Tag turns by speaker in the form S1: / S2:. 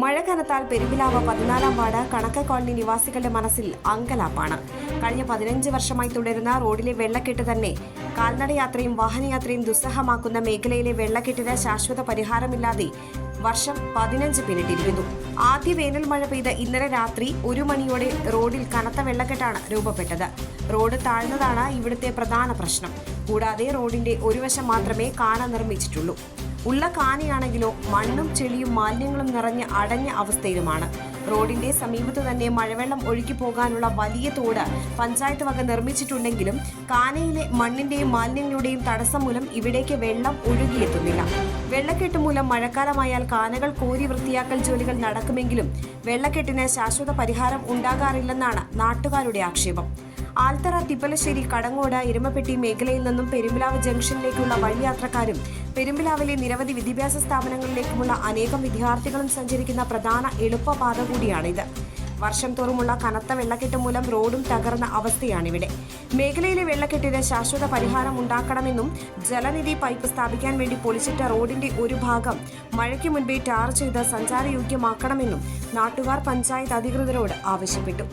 S1: മഴ കനത്താൽ പെരുമ്പിലാവ് പതിനാലാം ward കണക്ക colony നിവാസികളുടെ മനസ്സിൽ അങ്കലാപ്പാണ്. കഴിഞ്ഞ പതിനഞ്ച് വർഷമായി തുടരുന്ന റോഡിലെ വെള്ളക്കെട്ട് തന്നെ കാൽനടയാത്രയും വാഹനയാത്രയും ദുസ്സഹമാക്കുന്ന മേഖലയിലെ വെള്ളക്കെട്ടിന് ശാശ്വത പരിഹാരമില്ലാതെ വർഷം പതിനഞ്ച് പിന്നിട്ടിരിക്കുന്നു. ആദ്യ വേനൽ മഴ പെയ്ത ഇന്നലെ രാത്രി ഒരു മണിയോടെ റോഡിൽ കനത്ത വെള്ളക്കെട്ടാണ് രൂപപ്പെട്ടത്. റോഡ് താഴ്ന്നതാണ് ഇവിടുത്തെ പ്രധാന പ്രശ്നം. കൂടാതെ റോഡിന്റെ ഒരു വശം മാത്രമേ കാണാൻ നിർമ്മിച്ചിട്ടുള്ളൂ. ഉള്ള കാനയാണെങ്കിലോ മണ്ണും ചെളിയും മാലിന്യങ്ങളും നിറഞ്ഞ് അടഞ്ഞ അവസ്ഥയിലുമാണ്. റോഡിന്റെ സമീപത്ത് തന്നെ മഴവെള്ളം ഒഴുകി പോകാനുള്ള വലിയ തോട് പഞ്ചായത്ത് വക നിർമ്മിച്ചിട്ടുണ്ടെങ്കിലും കാനയിലെ മണ്ണിന്റെയും മാലിന്യങ്ങളുടെയും തടസ്സം മൂലം ഇവിടേക്ക് വെള്ളം ഒഴുകിയെത്തുന്നില്ല. വെള്ളക്കെട്ട് മൂലം മഴക്കാലമായാൽ കാനകൾ കോരി വൃത്തിയാക്കൽ ജോലികൾ നടക്കുമെങ്കിലും വെള്ളക്കെട്ടിന് ശാശ്വത പരിഹാരം ഉണ്ടാകാറില്ലെന്നാണ് നാട്ടുകാരുടെ ആക്ഷേപം. ആൽത്തറ തിപ്പലശ്ശേരി കടങ്ങോട് ഇരുമപ്പെട്ടി മേഖലയിൽ നിന്നും പെരുമ്പിലാവ് ജംഗ്ഷനിലേക്കുള്ള വഴിയാത്രക്കാരും പെരുമ്പിലാവിലെ നിരവധി വിദ്യാഭ്യാസ സ്ഥാപനങ്ങളിലേക്കുമുള്ള അനേകം വിദ്യാർത്ഥികളും സഞ്ചരിക്കുന്ന പ്രധാന എളുപ്പപാത കൂടിയാണിത്. വർഷം തോറുമുള്ള കനത്ത വെള്ളക്കെട്ട് മൂലം റോഡും തകർന്ന അവസ്ഥയാണിവിടെ. മേഖലയിലെ വെള്ളക്കെട്ടിന് ശാശ്വത പരിഹാരം ഉണ്ടാക്കണമെന്നും ജലനിധി പൈപ്പ് സ്ഥാപിക്കാൻ വേണ്ടി പൊളിച്ചിട്ട റോഡിന്റെ ഒരു ഭാഗം മഴയ്ക്ക് മുൻപേ ടാർ ചെയ്ത് സഞ്ചാരയോഗ്യമാക്കണമെന്നും നാട്ടുകാർ പഞ്ചായത്ത് അധികൃതരോട് ആവശ്യപ്പെട്ടു.